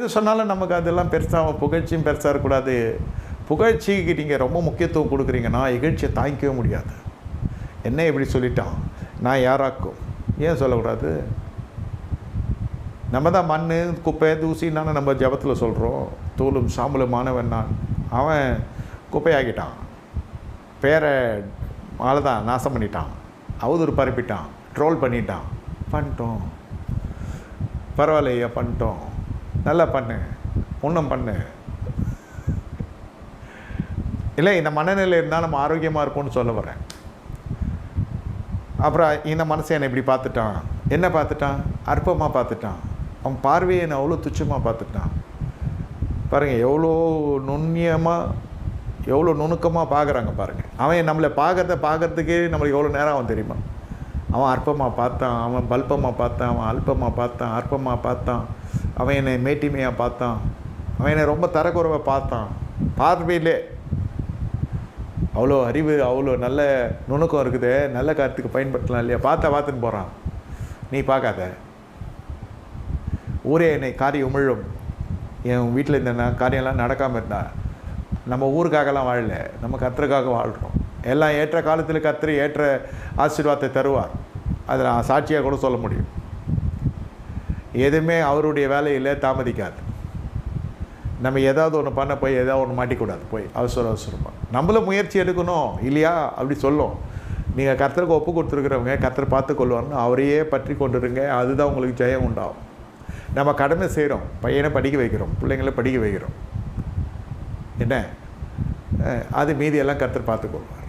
எது சொன்னாலும் நமக்கு அதெல்லாம் பெருசாக புகழ்ச்சியும் பெருசாக இருக்கக்கூடாது. புகழ்ச்சிக்கு நீங்கள் ரொம்ப முக்கியத்துவம் கொடுக்குறீங்கன்னா இகழ்ச்சியை தாங்கிக்கவே முடியாது. என்ன இப்படி சொல்லிட்டான். நான் யாராக்கும்? ஏன் சொல்லக்கூடாது? நம்ம தான் மண் குப்பை தூசின்னு நம்ம ஜபத்தில் சொல்கிறோம் தூளும் சாம்பலுமானவன் நான். அவன் குப்பையாகிட்டான் பேரை மாலை தான் நாசம் பண்ணிட்டான். அவதூறு பரப்பிட்டான். ட்ரோல் பண்ணிட்டான். பண்ணிட்டோம். பரவாயில்லையா பண்ணிட்டோம். நல்லா பண்ணு. ஒன்றும் பண்ணு. இல்லை இந்த மனநிலை இருந்தால் நம்ம ஆரோக்கியமாக இருப்போம்னு சொல்ல வரேன். அப்புறம் இந்த மனசை என்னை இப்படி பார்த்துட்டான். என்ன பார்த்துட்டான்? அற்பமாக பார்த்துட்டான். அவன் பார்வையை என்னை அவ்வளோ துச்சமாக பார்த்துட்டான். பாருங்கள் எவ்வளோ நுண்ணியமாக எவ்வளோ நுணுக்கமாக பார்க்குறாங்க பாருங்கள் அவன் நம்மளை பார்க்கறத பார்க்கறதுக்கே நம்மளுக்கு எவ்வளோ நேரம் அவன் தெரியுமா? அவன் அற்பமாக பார்த்தான் அவன் பல்பமாக பார்த்தான் அவன் அல்பமாக பார்த்தான் அற்பமாக பார்த்தான். அவன் என்னை மேட்டிமையாக பார்த்தான். அவன் என்னை ரொம்ப தரக்குறவை பார்த்தான். பார்வையிலே அவ்வளோ அறிவு அவ்வளோ நல்ல நுணுக்கம் இருக்குது. நல்ல காரியத்துக்கு பயன்படுத்தலாம் இல்லையா? பார்த்தா பார்த்துன்னு போகிறான் நீ பார்க்காத. ஊரே என்னை காரியம் உமிழும். என் வீட்டில் இந்த காரியம்லாம் நடக்காமல் இருந்தா நம்ம ஊருக்காகலாம் வாழல. நம்ம கர்த்தருக்காக வாழ்கிறோம் எல்லாம் ஏற்ற காலத்தில் கர்த்தர் ஏற்ற ஆசீர்வாதத்தை தருவார். அதை நான் சாட்சியாக கூட சொல்ல முடியும். எதுவுமே அவருடைய வேலையில் தாமதிக்காது. நம்ம ஏதாவது ஒன்று பண்ண போய் ஏதாவது ஒன்று மாட்டிக்கூடாது. போய் அவசர அவசரமாக நம்மளும் முயற்சி எடுக்கணும். இல்லையா? அப்படி சொல்லும். நீங்கள் கர்த்தருக்கு ஒப்பு கொடுத்துருக்குறவங்க கர்த்தர் பார்த்துக்கொள்வார்னு அவரையே பற்றி கொண்டுருங்க. அதுதான் உங்களுக்கு ஜெயம் உண்டாகும். நம்ம கடமை செய்கிறோம் பையனை படிக்க வைக்கிறோம். பிள்ளைங்களை படிக்க வைக்கிறோம். என்ன? அது மீதியெல்லாம் கர்த்தர் பார்த்துக்கொள்வார்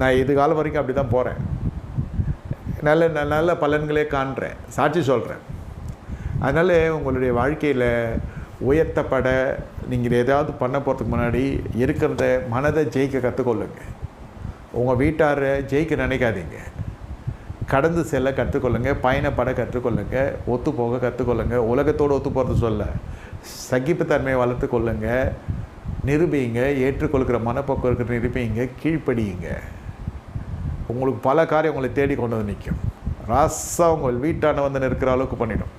நான் இது காலம் வரைக்கும் அப்படி தான் போகிறேன் நல்ல நல்ல பலன்களே காண்றேன். சாட்சி சொல்கிறேன் அதனால் உங்களுடைய வாழ்க்கையில் உயர்த்தப்பட நீங்கள் ஏதாவது பண்ண போகிறதுக்கு முன்னாடி இருக்கிறத மனதை ஜெயிக்க கற்றுக்கொள்ளுங்க உங்கள் வீட்டாரை ஜெயிக்க நினைக்காதீங்க. கடந்து செல்ல கற்றுக்கொள்ளுங்க பயணப்பட கற்றுக்கொள்ளுங்க ஒத்து போக கற்றுக்கொள்ளுங்க உலகத்தோடு ஒத்து போகிறது சொல்ல சகிப்புத்தன்மையை வளர்த்து கொள்ளுங்க நிரூபிங்க ஏற்றுக்கொள்கிற மனப்போக்கம் இருக்கிற நிரூபிங்க கீழ்ப்படியுங்க. உங்களுக்கு பல காரியம் உங்களை தேடி கொண்டு வந்து நிற்கும். ராசா உங்கள் வீட்டான வந்து நிற்கிற அளவுக்கு பண்ணிடும்.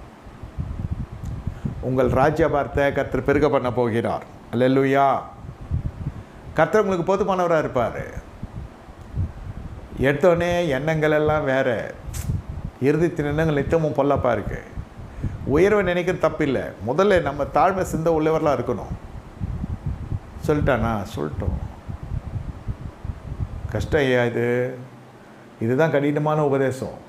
உங்கள் ராஜ்யபாரத்தை கர்த்தர் பெருக பண்ண போகிறார். அல்லா கர்த்தர் உங்களுக்கு போதுமானவராக இருப்பார். எடுத்தோடனே எண்ணங்கள் எல்லாம் வேறு. இறுதித்தின் எண்ணங்கள் நித்தமும் பொல்லப்பா இருக்குது உயர்வை நினைக்கிற தப்பில்லை. முதல்ல நம்ம தாழ்மை சிந்த உள்ளவர்களாக இருக்கணும். சொல்லிட்டானா? சொல்லிட்டோம். கஷ்டம் ஐயா இது. இதுதான் கடினமான உபதேசம்.